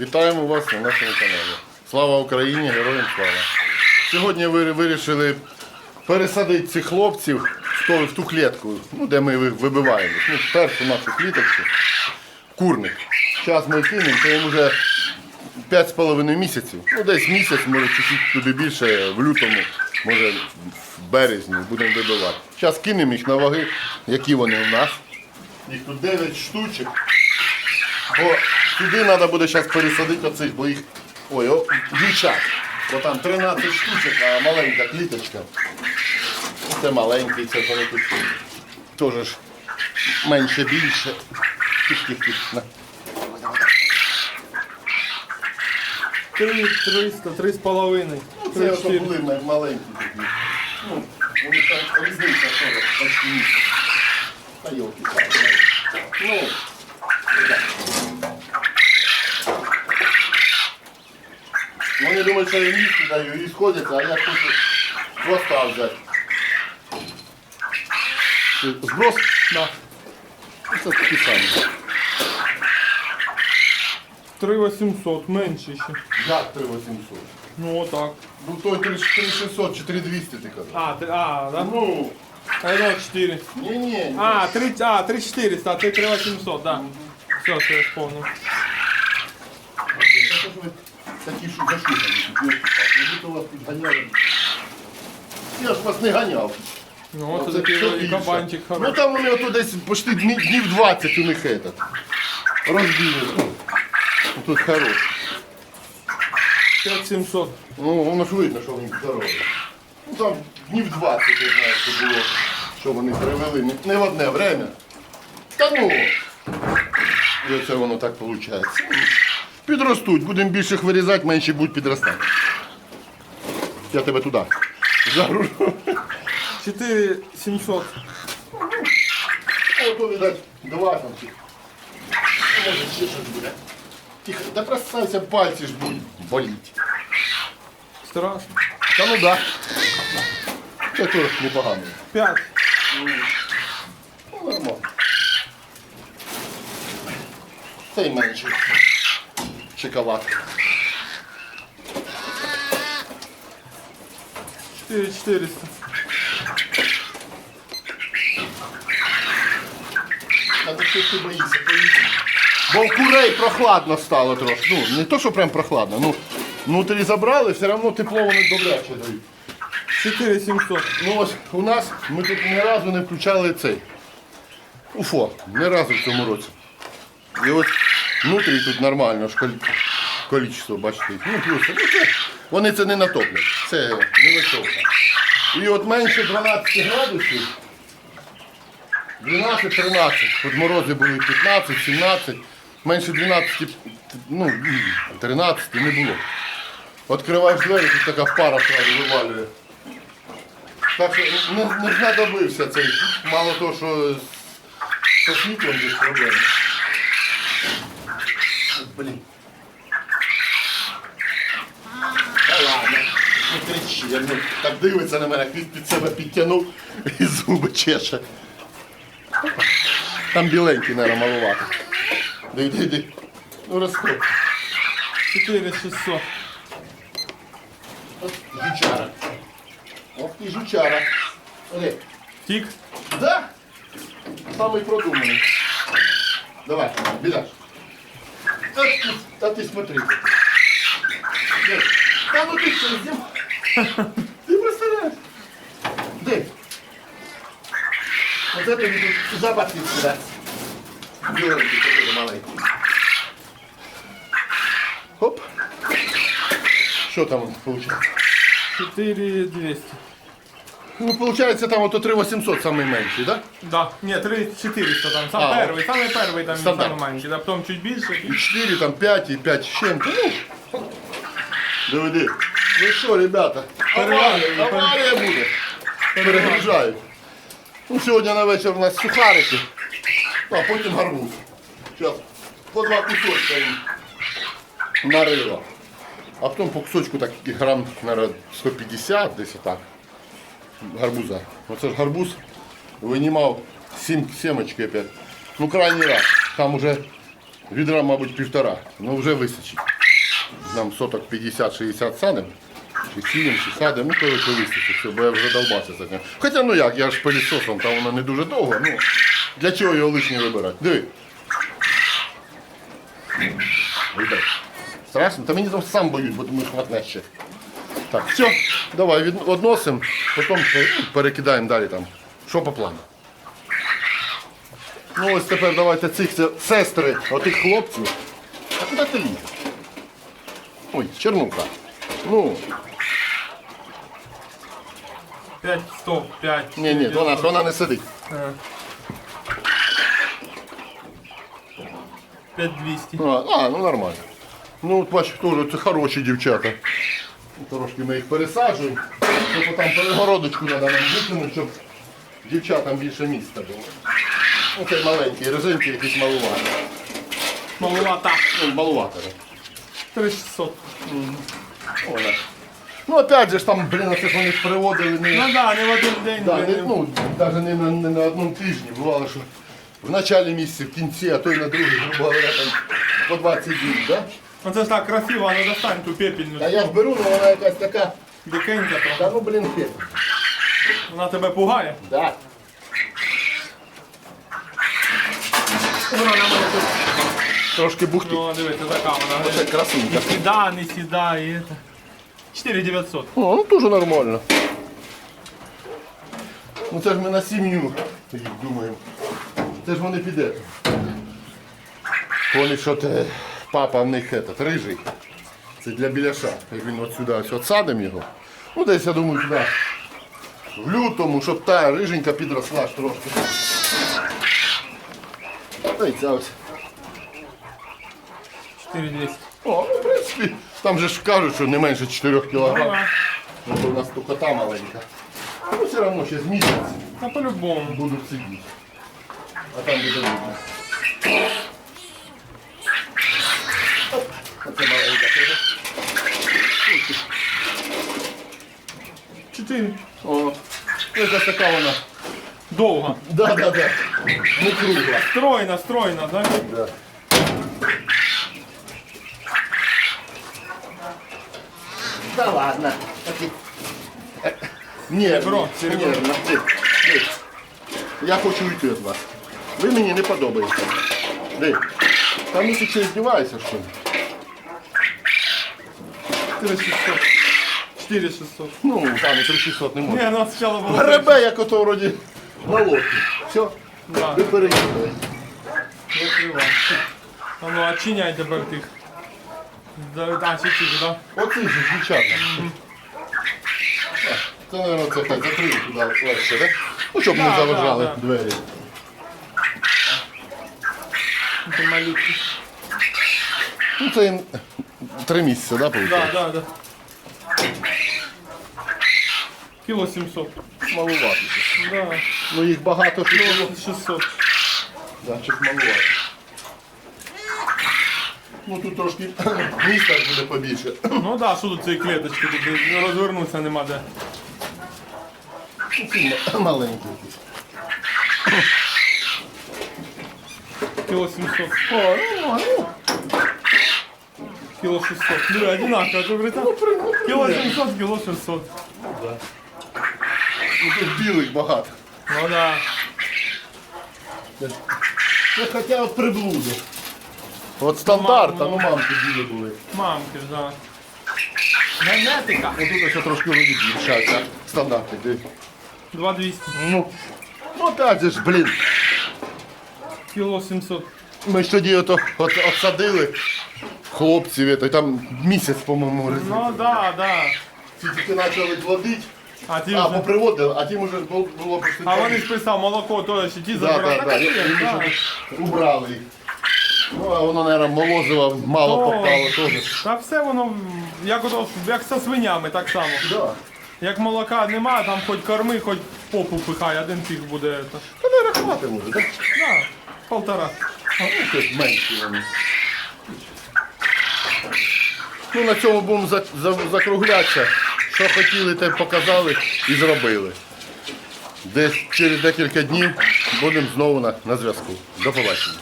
Вітаємо вас на нашому каналі. Слава Україні, героям слава! Сьогодні ви вирішили пересадити цих хлопців в ту, в ту клітку, ну, де ми ви- вибиваємо. Ну, першу нашу кліточку, курник. Зараз ми кинемо, то їм вже 5,5 місяців. Ну, десь місяць, може чуть-чуть туди більше, в лютому, може в березні будемо вибивати. Зараз кинемо їх на ваги, які вони у нас. Їх тут 9 штучок. Сюди треба буде зараз пересадити оцих, бо їх. Ой, о, дівчат. Бо там 13 штучок, а маленька кліточка. Це маленький, це тут теж ж менше більше. Тих-тих-тих. На. Три, триста, три з половиною. Ну, Це були маленькі такі. Ну, вони там різниця теж почти. Та йолки Ну, Вони думають, що я їм їсти даю і сходяться, а я хочу хвоста взяти. Ти Зброс? Да. Це такі самі. Три 800, менше ще. Як 3800? Ну отак. Ну той 3600 чи 3200 ти казав. А, ти, а, да? Ну, А я думав 4. ні, ні. А, 3, а, 3 400, а ти 3 800, да. Все, все, я вспомнив. Та що ж ви Такі що зашукані ви то вас тут ганяли. Я ж вас не ганяв. Ну, Це це такий кабанчик Ну хороший. там вони ото десь почти днів, днів 20 у них этот. Розбили. Ну, Тут хорош. 5700. Ну, воно ж видно, що вони здорові. Ну там днів 20, я знаю, що було, що вони перевели. Не, не в одне время. Та ну. І оце воно так виходить. Підростуть, будемо більше вирізати, менше будуть підростати. Я тебе туди. Загружу. 4700. О, то, видать, два там. Може, ще щось буде. Тихо, да простався, пальці ж будуть боліти. Страшно. Та ну да. Це теж непогано. 5. Ну, нормально. Цей менший. Шоколад. 4400. Та ти що ти боїшся, боїшся. Бо в курей прохладно стало трошки. Ну, не то, що прям прохладно. Ну, внутрі забрали, все одно тепло вони добряче дають. 4700. Ну ось у нас ми тут ні разу не включали цей. Уфо, ні разу в цьому році. І ось внутрі тут нормально количество, бачите. Ну плюс, ну вони це не натоплять, це не високо. І от менше 12 градусів, 12-13, тут морози були 15-17, менше 12, ну 13 не було. Відкриваєш двері, тут така пара сразу вивалює. Так що не, не знадобився цей. Мало того, що з світлом десь проблеми. Блін. Та ладно, не кричи, я ну, так дивиться на мене, він під себе підтягнув і зуби чеше. Там біленький, мабуть, малувато. Йди, йди, йди. Ну розходь. 4600. От жучара. Ох ти жучара. Оди. Тік. Да? Самый продуманный. Давай, беда. А ты, а ты смотри. Нет. Да ну ты что, сделал? Ты представляешь? Дай. Вот это тут запахи сюда. Беленький такой маленький. Хоп. Что там получается? 4200. Ну, получается, там вот 3800 самый меньший, да? Да, ні, 3400 там, сам А, перший, самий перший там стандарт. самий маленький, да, потім чуть більше. И 4, там 5, и 5 с чем-то. Ну, доведи. Ну что, ребята, авария, авария буде. Перегружають. Ну, сьогодні на вечір у нас сухарики, а потім гарбуз. Зараз по два кусочка їм нарила. А потім по кусочку так грам, наверное, 150, десь так. Гарбуза. Оце ж гарбуз винімав сім семечки опять. Ну, крайній раз. Там уже Відра, мабуть, півтора. Ну вже височить. Нам соток 50-60 садим. Чи сіємо, чи садимо, ну коли то височить, все, бо я вже долбався за ним. Хоча ну як, я ж пилісосом, там воно не дуже довго, ну для чого його лишнє вибирати? Диви. Страшно? Та мені там сам боюсь, бо думаю, хватне ще. Так, все, давай від... односимо, потім перекидаємо далі там. Що по плану? Ну ось тепер давайте цих сестри, отих хлопців. А куди ти лізеш? Ой, чернуха. Ну, 5, 100, 5. ні, ні, вона, вона не сидить. 5 200. А, а, ну нормально. Ну, от бач, теж це хороші дівчата. Трошки ми їх пересаджуємо. Тобто там перегородочку треба нам викинути, щоб дівчатам більше місця було. Ну, цей маленький, резинки якісь малувати. Маловата. Ну. 3600. Вона. Ну, опять же ж там, блін, це ж вони ж приводили не, Ну да, не в один день. да, не- не, ну, навіть не на, не на одному тижні. Бувало, що в началі місяця, в кінці, а то й на другий, грубо говоря, там по 20 днів, да? Ну це ж так красиво, а не достань ту пепельну. А я ж беру, але вона якась така, Дикенька трохи. та ну, блін, хит. Вона тебе пугає. Да. Вона на мене тут трошки бухтить. Ну, дивіться, така вона. Це красунька. Не сіда, не сіда, і это. 4900. О, ну дуже нормально. Ну це ж ми на сім'ю їх думаємо. Це ж вони піде. Вони що те, папа в них этот, рижий. Це для біляша. Як він от сюди ось отсадимо його. Ну десь я думаю туди. В лютому, щоб та риженька підросла ж трошки. Та й ця ось. 4200. О, ну, в принципі, там же ж кажуть, що не менше 4 кг. Ну, то у нас тукота маленька. Ну, все одно ще з місяць Та по-любому. будуть сидіти. А там буде видно. 4. О, ну, якась така вона. Довго. Да, да, да. Не кругла. Стройна, стройна, так? Да. Да ладно. Нервно, Серебро, серебро. нервно. Ти, ти. Я хочу уйти від вас. Ви мені не подобаєте. Ди. Там ну ти що, здіваєшся, що ли? 4600. 4600. Ну, там 3600 не Ні, ну спочатку було. Гребе, як ото вроді на лодці. Все, Да, ви переїхали. закривай. А ну, очиняй тепер тих. Да, А, чи ці, да? Оці ж дівчата. Це, мабуть, це так закрили туди легше, так? Ну, щоб не Да, заважали да, да. двері. Це малюки. Ну, це їм три місяці, да, виходить? Да, да, да. Кіло 700. Малувати. Да. Ну, їх багато, що Кіло 600. значить малувати. Ну, тут трошки місця буде побільше. Ну да, що тут цієї клеточки, тут розвернутися нема де. Ну, ці Маленькі. Кіло 700. О, ну, ну, Кіло 600. Диви, одинаково, ти говорить. Кіло 700, кіло 600. Ну, тут білих багато. Ну да. Ну, хоча от приблуди. От стандарт, а ну мамки білі були. Мамки да. Генетика. Ну тут ще трошки вроді більше, стандарти. диви. 2200. Ну, ну опять же ж, блін. Кіло 700. Ми ж тоді ото от, отсадили хлопців, ето, і там місяць, по-моєму, резину. Ну да, да. Ці тільки почали плодити, А ті а вже... поприводили, а тим уже ж було, було просто. А вони ж писав, молоко то ще ті да, забрали. да, Так, да, є, і да. ми убрали їх. Ну, а воно, мабуть, молозиво мало О. попало теж. Та все воно, як, ото, як со свинями, так само. Да. Як молока нема, там хоч корми, хоч попу пихай, один фіг буде. То. Та не рахувати може, так? Да, полтора. А ну, щось менші вони. Ну, на цьому будемо за, за, закруглятися. Що хотіли, те показали і зробили. Десь через декілька днів будемо знову на, на зв'язку. До побачення.